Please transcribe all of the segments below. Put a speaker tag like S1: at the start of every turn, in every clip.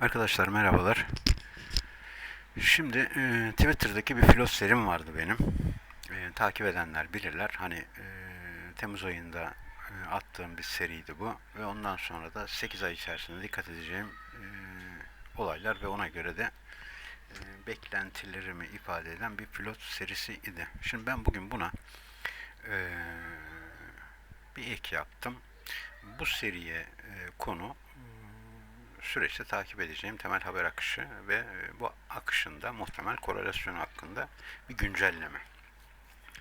S1: Arkadaşlar merhabalar. Şimdi e, Twitter'daki bir pilot serim vardı benim. E, takip edenler bilirler. Hani e, Temmuz ayında e, attığım bir seriydi bu. Ve ondan sonra da 8 ay içerisinde dikkat edeceğim e, olaylar ve ona göre de e, beklentilerimi ifade eden bir pilot serisi idi. Şimdi ben bugün buna e, bir ek yaptım. Bu seriye e, konu süreçte takip edeceğim temel haber akışı ve e, bu akışında muhtemel korelasyon hakkında bir güncelleme.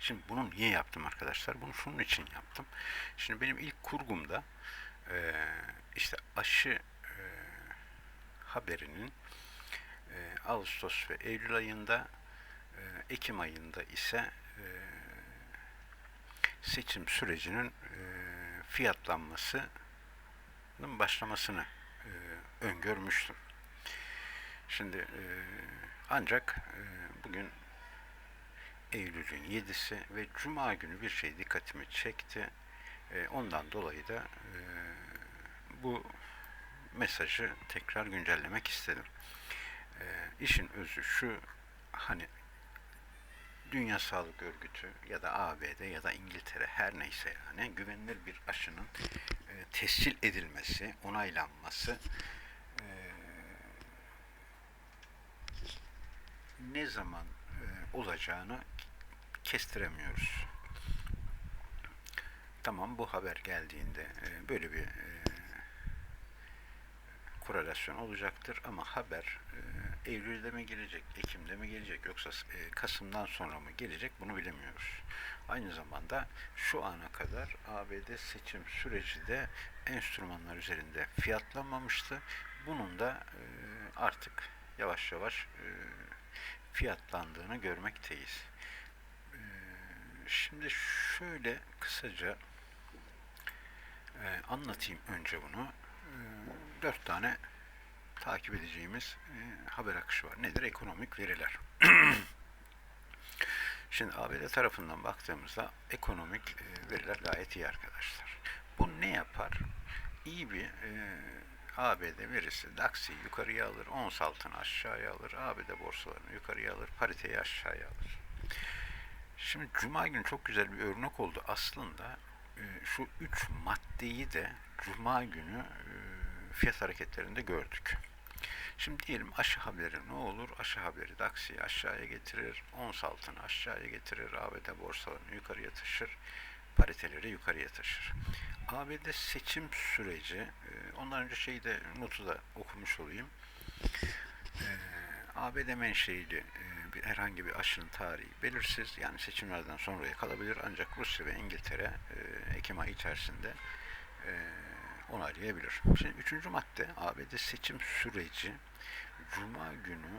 S1: Şimdi bunu niye yaptım arkadaşlar? Bunu şunun için yaptım. Şimdi benim ilk kurgumda e, işte aşı e, haberinin Ağustos ve Eylül ayında Ekim ayında ise seçim sürecinin fiyatlanmasının başlamasını öngörmüştüm. Şimdi e, ancak e, bugün Eylül'ün 7'si ve Cuma günü bir şey dikkatimi çekti. E, ondan dolayı da e, bu mesajı tekrar güncellemek istedim. E, işin özü şu, hani Dünya Sağlık Örgütü ya da ABD ya da İngiltere her neyse yani güvenilir bir aşının e, tescil edilmesi, onaylanması ne zaman e, olacağını kestiremiyoruz. Tamam bu haber geldiğinde e, böyle bir e, korelasyon olacaktır ama haber Eylül'de mi gelecek, Ekim'de mi gelecek yoksa Kasım'dan sonra mı gelecek bunu bilemiyoruz. Aynı zamanda şu ana kadar ABD seçim süreci de enstrümanlar üzerinde fiyatlanmamıştı. Bunun da artık yavaş yavaş fiyatlandığını görmekteyiz. Ee, şimdi şöyle kısaca e, anlatayım önce bunu. Ee, dört tane takip edeceğimiz e, haber akışı var. Nedir? Ekonomik veriler. Şimdi ABD tarafından baktığımızda ekonomik e, veriler gayet iyi arkadaşlar. Bu ne yapar? İyi bir ABD verisi DAX'i yukarıya alır, ons altını aşağıya alır, ABD borsalarını yukarıya alır, pariteyi aşağıya alır. Şimdi Cuma günü çok güzel bir örnek oldu. Aslında e, şu üç maddeyi de Cuma günü e, fiyat hareketlerinde gördük. Şimdi diyelim aşı haberi ne olur? Aşı haberi DAX'i aşağıya getirir, ons altını aşağıya getirir, ABD borsalarını yukarıya taşır, pariteleri yukarıya taşır. ABD seçim süreci, e, ondan önce şeyi de notu da okumuş olayım. E, ABD menşeili e, bir, herhangi bir aşının tarihi belirsiz. Yani seçimlerden sonraya kalabilir. Ancak Rusya ve İngiltere Ekim ayı içerisinde onaylayabilir. Şimdi üçüncü madde ABD seçim süreci Cuma günü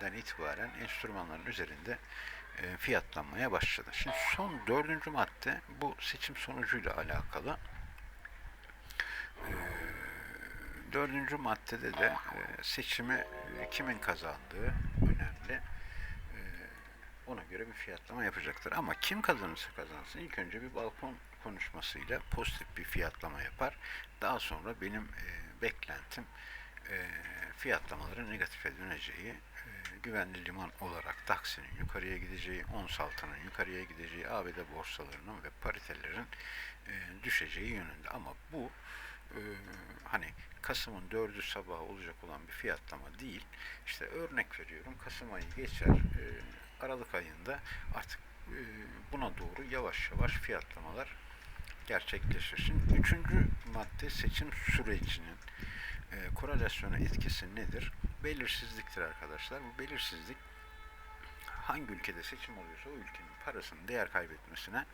S1: den itibaren enstrümanların üzerinde e, fiyatlanmaya başladı. Şimdi son dördüncü madde bu seçim sonucuyla alakalı. E, dördüncü maddede de e, seçimi kimin kazandığı önemli. Ona göre bir fiyatlama yapacaktır. Ama kim kazanırsa kazansın ilk önce bir balkon konuşmasıyla pozitif bir fiyatlama yapar. Daha sonra benim beklentim fiyatlamaların negatife döneceği güvenli liman olarak DAX'inin yukarıya gideceği, ons altının yukarıya gideceği, ABD borsalarının ve paritelerin e, düşeceği yönünde. Ama bu e, hani Kasım'ın 4'ü sabahı olacak olan bir fiyatlama değil. İşte örnek veriyorum Kasım ayı geçer, e, Aralık ayında artık e, buna doğru yavaş yavaş fiyatlamalar gerçekleşir. Şimdi üçüncü madde seçim sürecinin e, korelasyona etkisi nedir? Belirsizliktir arkadaşlar. Bu belirsizlik hangi ülkede seçim oluyorsa o ülkenin parasının değer kaybetmesine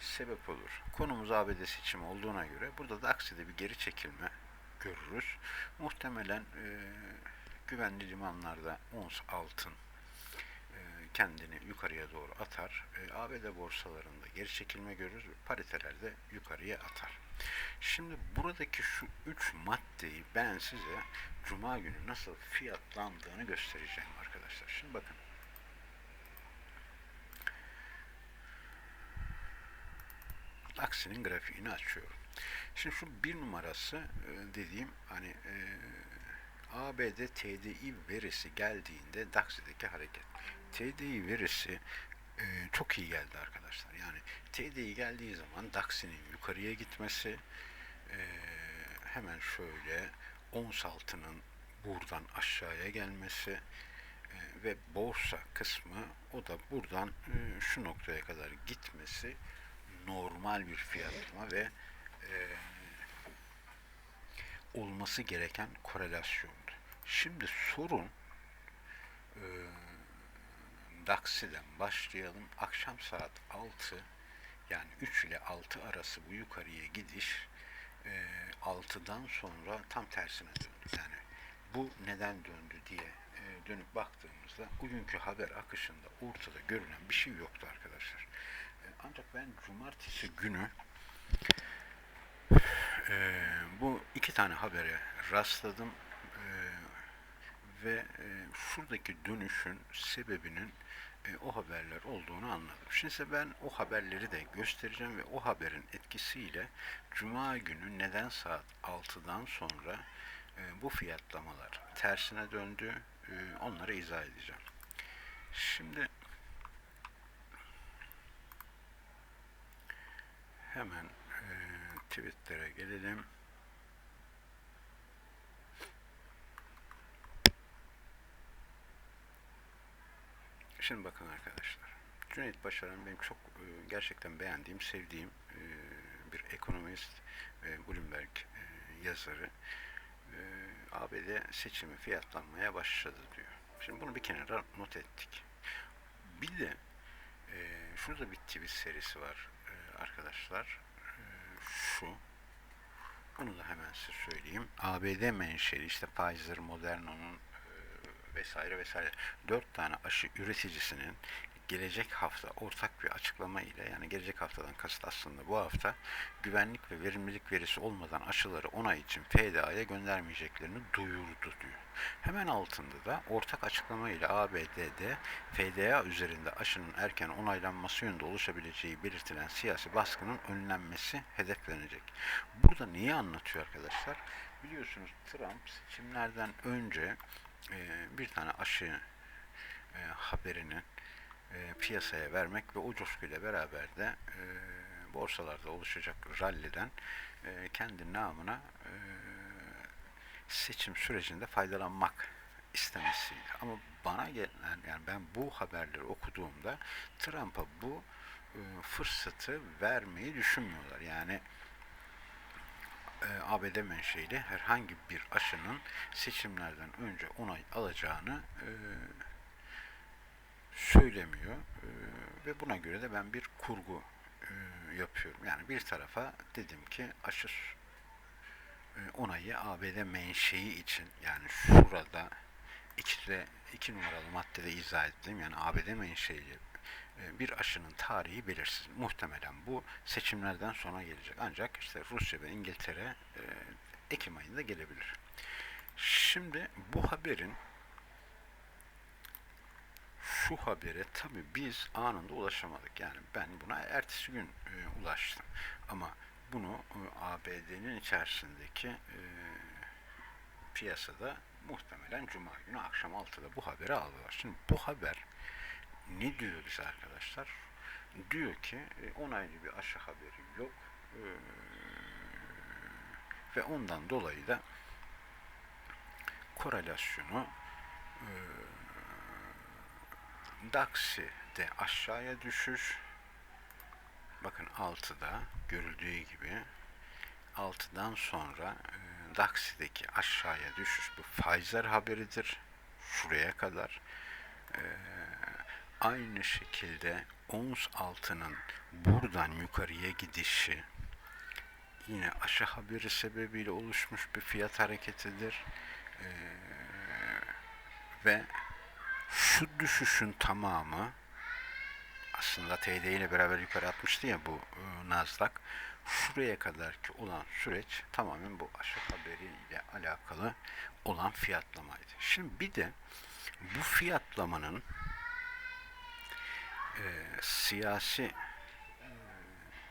S1: sebep olur. Konumuz ABD seçimi olduğuna göre burada da akside bir geri çekilme görürüz. Muhtemelen e, güvenli limanlarda ons altın e, kendini yukarıya doğru atar. E, ABD borsalarında geri çekilme görürüz paritelerde yukarıya atar. Şimdi buradaki şu üç maddeyi ben size Cuma günü nasıl fiyatlandığını göstereceğim arkadaşlar. Şimdi bakın. Aksinin grafiğini açıyorum. Şimdi şu bir numarası e, dediğim hani e, ABD TDI verisi geldiğinde DAX'deki hareket. TDI verisi e, çok iyi geldi arkadaşlar. Yani TDI geldiği zaman DAX'inin yukarıya gitmesi e, hemen şöyle ons altının buradan aşağıya gelmesi e, ve borsa kısmı o da buradan e, şu noktaya kadar gitmesi normal bir fiyatlama ve e, olması gereken korelasyondu. Şimdi sorun e, DAX'den başlayalım. Akşam saat 6 yani 3 ile 6 arası bu yukarıya gidiş e, 6'dan sonra tam tersine döndü. Yani bu neden döndü diye e, dönüp baktığımızda bugünkü haber akışında ortada görünen bir şey yoktu arkadaşlar. E, ancak ben cumartesi günü e, bu iki tane habere rastladım ve e, şuradaki dönüşün sebebinin e, o haberler olduğunu anladım. Şimdi ise ben o haberleri de göstereceğim ve o haberin etkisiyle Cuma günü neden saat 6'dan sonra e, bu fiyatlamalar tersine döndü e, onları izah edeceğim. Şimdi hemen e, tweetlere gelelim. Şimdi bakın arkadaşlar. Cüneyt Başaran benim çok e, gerçekten beğendiğim, sevdiğim e, bir ekonomist Bloomberg e, yazarı. ABD seçimi fiyatlanmaya başladı diyor. Şimdi bunu bir kenara not ettik. Bir de e, şurada bir tweet serisi var arkadaşlar. Şu. Bunu da hemen size söyleyeyim. ABD menşeli işte Pfizer, Moderno'nun e, vesaire vesaire dört tane aşı üreticisinin gelecek hafta ortak bir açıklama ile yani gelecek haftadan kasıt aslında bu hafta güvenlik ve verimlilik verisi olmadan aşıları onay için FDA'ya göndermeyeceklerini duyurdu diyor. Hemen altında da ortak açıklama ile ABD'de FDA üzerinde aşının erken onaylanması yönünde oluşabileceği belirtilen siyasi baskının önlenmesi hedeflenecek. Burada neyi anlatıyor arkadaşlar? Biliyorsunuz Trump seçimlerden önce e, bir tane aşı e, haberinin e, piyasaya vermek ve o coşkuyla beraber de e, borsalarda oluşacak ralliden e, kendi namına e, seçim sürecinde faydalanmak istemesiydi. Ama bana gelen yani ben bu haberleri okuduğumda Trump'a bu e, fırsatı vermeyi düşünmüyorlar. Yani ABD menşeli herhangi bir aşının seçimlerden önce onay alacağını e, söylemiyor e, ve buna göre de ben bir kurgu e, yapıyorum. Yani bir tarafa dedim ki aşı e, onayı ABD menşei için yani şurada ikide iki numaralı maddede izah ettim. Yani ABD menşeli e, bir aşının tarihi belirsiz. Muhtemelen bu seçimlerden sonra gelecek. Ancak işte Rusya ve İngiltere e, Ekim ayında gelebilir. Şimdi bu haberin şu habere tabi biz anında ulaşamadık. Yani ben buna ertesi gün e, ulaştım. Ama bunu e, ABD'nin içerisindeki e, piyasada muhtemelen Cuma günü akşam 6'da bu haberi aldılar. Şimdi bu haber ne diyor bize arkadaşlar? Diyor ki e, onaylı bir aşı haberi yok. E, ve ondan dolayı da korelasyonu e, Daxi'de aşağıya düşüş bakın 6'da görüldüğü gibi 6'dan sonra e, Daxi'deki aşağıya düşüş bu Pfizer haberidir. Şuraya kadar aynı şekilde ons altının buradan yukarıya gidişi yine aşı haberi sebebiyle oluşmuş bir fiyat hareketidir. E, ve şu düşüşün tamamı aslında TD ile beraber yukarı atmıştı ya bu e, Nasdaq. Şuraya kadar ki olan süreç tamamen bu aşı haberiyle alakalı olan fiyatlamaydı. Şimdi bir de bu fiyatlamanın e, siyasi e,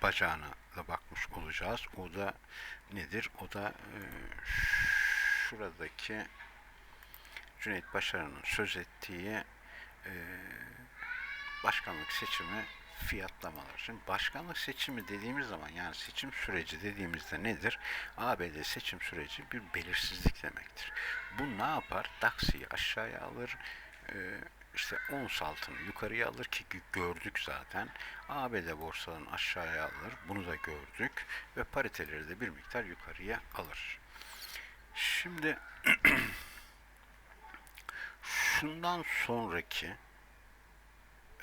S1: bacağına da bakmış olacağız. O da nedir? O da e, şuradaki Cüneyt Başaran'ın söz ettiği e, başkanlık seçimi fiyatlamalar. Şimdi başkanlık seçimi dediğimiz zaman yani seçim süreci dediğimizde nedir? ABD seçim süreci bir belirsizlik demektir. Bu ne yapar? DAX'ı aşağıya alır, e, işte ons altını yukarıya alır ki gördük zaten. ABD borsalarını aşağıya alır. Bunu da gördük. Ve pariteleri de bir miktar yukarıya alır. Şimdi şundan sonraki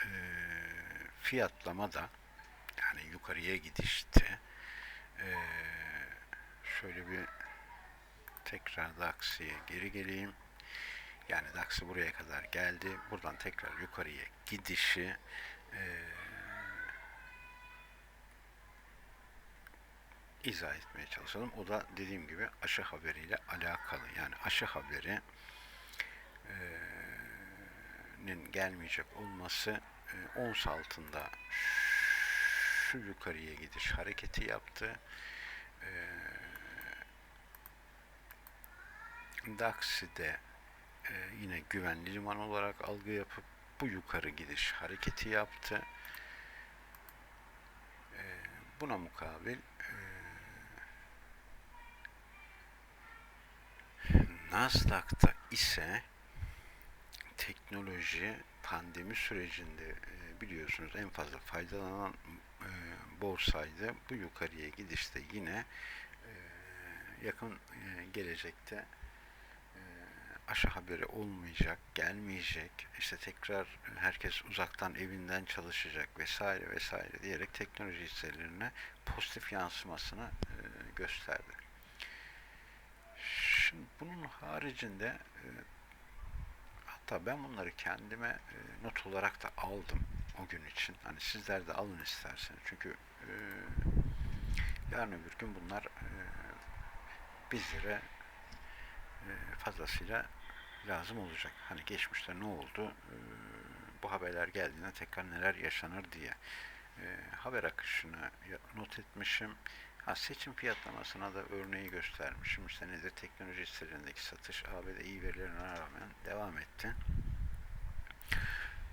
S1: e, fiyatlama da yani yukarıya gidişte e, şöyle bir tekrar DAX'ye geri geleyim. Yani DAX'ı buraya kadar geldi. Buradan tekrar yukarıya gidişi e, izah etmeye çalışalım. O da dediğim gibi aşı haberiyle alakalı. Yani aşı haberi nin gelmeyecek olması e, ons altında şu yukarıya gidiş hareketi yaptı. E, Daxi'de e, yine güvenli liman olarak algı yapıp bu yukarı gidiş hareketi yaptı. E, buna mukabil e, Nasdaq'ta ise teknoloji pandemi sürecinde e, biliyorsunuz en fazla faydalanan e, borsaydı. Bu yukarıya gidişte yine e, yakın e, gelecekte aşı haberi olmayacak, gelmeyecek, işte tekrar herkes uzaktan evinden çalışacak vesaire vesaire diyerek teknoloji hisselerine pozitif yansımasını e, gösterdi. Şimdi bunun haricinde e, hatta ben bunları kendime e, not olarak da aldım o gün için. Hani sizler de alın isterseniz. Çünkü yarın öbür gün bunlar bizlere fazlasıyla lazım olacak. Hani geçmişte ne oldu? E, bu haberler geldiğinde tekrar neler yaşanır diye e, haber akışını not etmişim. Ha, seçim fiyatlamasına da örneği göstermişim. Nedir? Teknoloji hisselerindeki satış ABD iyi verilerine rağmen devam etti.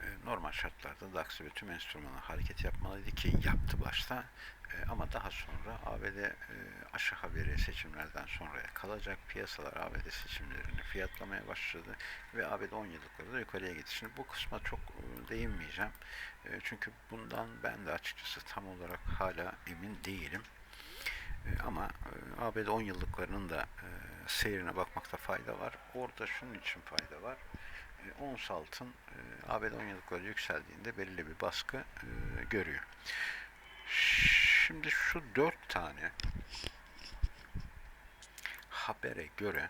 S1: E, normal şartlarda DAX ve tüm enstrümanlar hareket yapmalıydı ki yaptı başta. E, ama daha sonra ABD e, aşı haberi seçimlerden sonraya kalacak. Piyasalar ABD seçimlerini fiyatlamaya başladı ve ABD 10 yıllıkları da yukarıya gitti. Şimdi bu kısma çok değinmeyeceğim. Çünkü bundan ben de açıkçası tam olarak hala emin değilim. Ama ABD 10 yıllıklarının da seyrine bakmakta fayda var. Orada şunun için fayda var. E, ons altın ABD 10 yıllıkları yükseldiğinde belirli bir baskı e, görüyor. Şimdi şu dört tane habere göre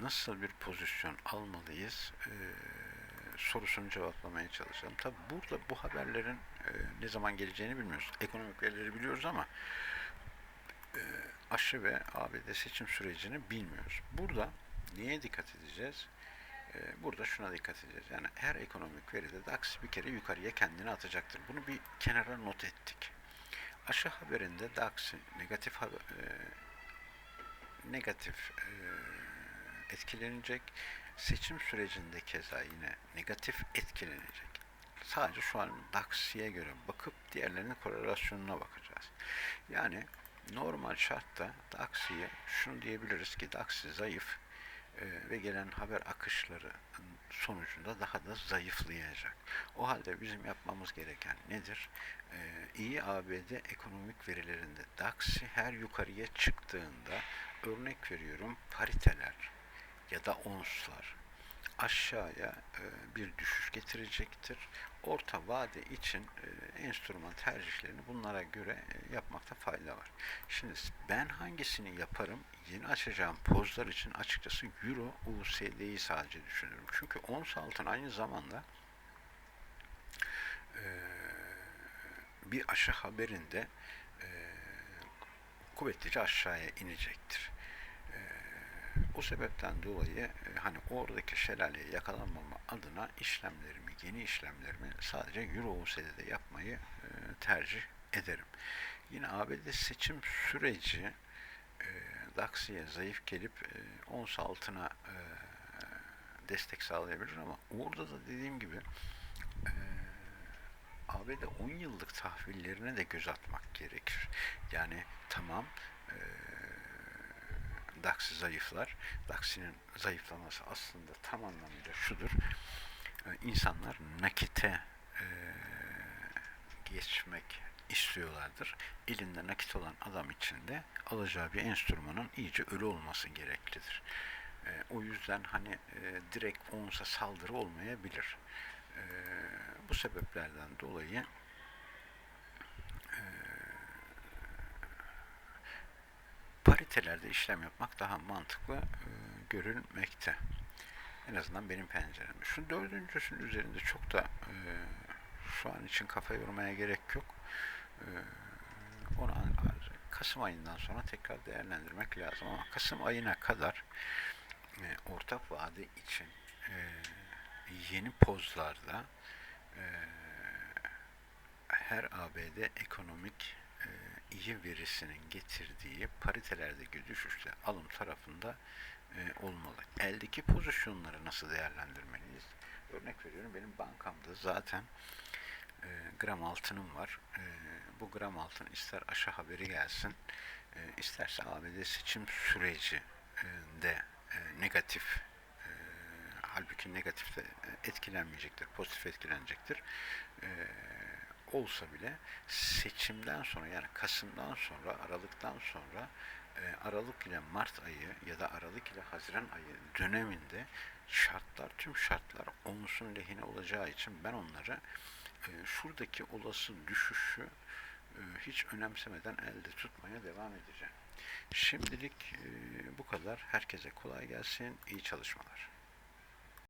S1: nasıl bir pozisyon almalıyız e, sorusunu cevaplamaya çalışalım. Tabi burada bu haberlerin e, ne zaman geleceğini bilmiyoruz. Ekonomik verileri biliyoruz ama e, aşı ve ABD seçim sürecini bilmiyoruz. Burada neye dikkat edeceğiz? E, burada şuna dikkat edeceğiz. Yani her ekonomik veride DAX bir kere yukarıya kendini atacaktır. Bunu bir kenara not ettik. Aşı haberinde DAX negatif e, negatif e, etkilenecek. Seçim sürecinde keza yine negatif etkilenecek. Sadece şu an DAX'ye göre bakıp diğerlerinin korelasyonuna bakacağız. Yani normal şartta DAX'ye şunu diyebiliriz ki DAX zayıf ve gelen haber akışları sonucunda daha da zayıflayacak. O halde bizim yapmamız gereken nedir? Ee, iyi ABD ekonomik verilerinde DAX her yukarıya çıktığında örnek veriyorum pariteler ya da onslar aşağıya e, bir düşüş getirecektir. Orta vade için e, enstrüman tercihlerini bunlara göre e, yapmakta fayda var. Şimdi ben hangisini yaparım? Yeni açacağım pozlar için açıkçası Euro USD'yi sadece düşünüyorum. Çünkü ons altın aynı zamanda bir aşı haberinde kuvvetlice aşağıya inecektir. O sebepten dolayı e, hani oradaki şelaleye yakalanmama adına işlemlerimi, yeni işlemlerimi sadece Euro USD'de yapmayı e, tercih ederim. Yine ABD seçim süreci Daxi'ye zayıf gelip e, ons altına e, destek sağlayabilir ama orada da dediğim gibi e, ABD 10 yıllık tahvillerine de göz atmak gerekir. Yani tamam e, zayıflar. DAX'inin zayıflaması aslında tam anlamıyla şudur. İnsanlar nakite e, geçmek istiyorlardır. Elinde nakit olan adam için de alacağı bir enstrümanın iyice ölü olması gereklidir. E, o yüzden hani e, direkt onsa saldırı olmayabilir. E, bu sebeplerden dolayı e, paritelerde işlem yapmak daha mantıklı e, görülmekte. En azından benim penceremde. Şu dördüncüsünün üzerinde çok da e, şu an için kafa yormaya gerek yok. E, onu Kasım ayından sonra tekrar değerlendirmek lazım ama Kasım ayına kadar e, ortak vade için e, yeni pozlarda e, her ABD ekonomik e, iyi verisinin getirdiği paritelerdeki düşüşte alım tarafında e, olmalı. Eldeki pozisyonları nasıl değerlendirmeliyiz? Örnek veriyorum benim bankamda zaten e, gram altınım var. E, bu gram altın ister aşağı haberi gelsin, e, isterse ABD seçim süreci e, negatif e, halbuki negatif de etkilenmeyecektir, pozitif etkilenecektir. E, olsa bile seçimden sonra yani Kasım'dan sonra, Aralık'tan sonra Aralık ile Mart ayı ya da Aralık ile Haziran ayı döneminde şartlar, tüm şartlar omuzun lehine olacağı için ben onları e, şuradaki olası düşüşü e, hiç önemsemeden elde tutmaya devam edeceğim. Şimdilik e, bu kadar. Herkese kolay gelsin. İyi çalışmalar.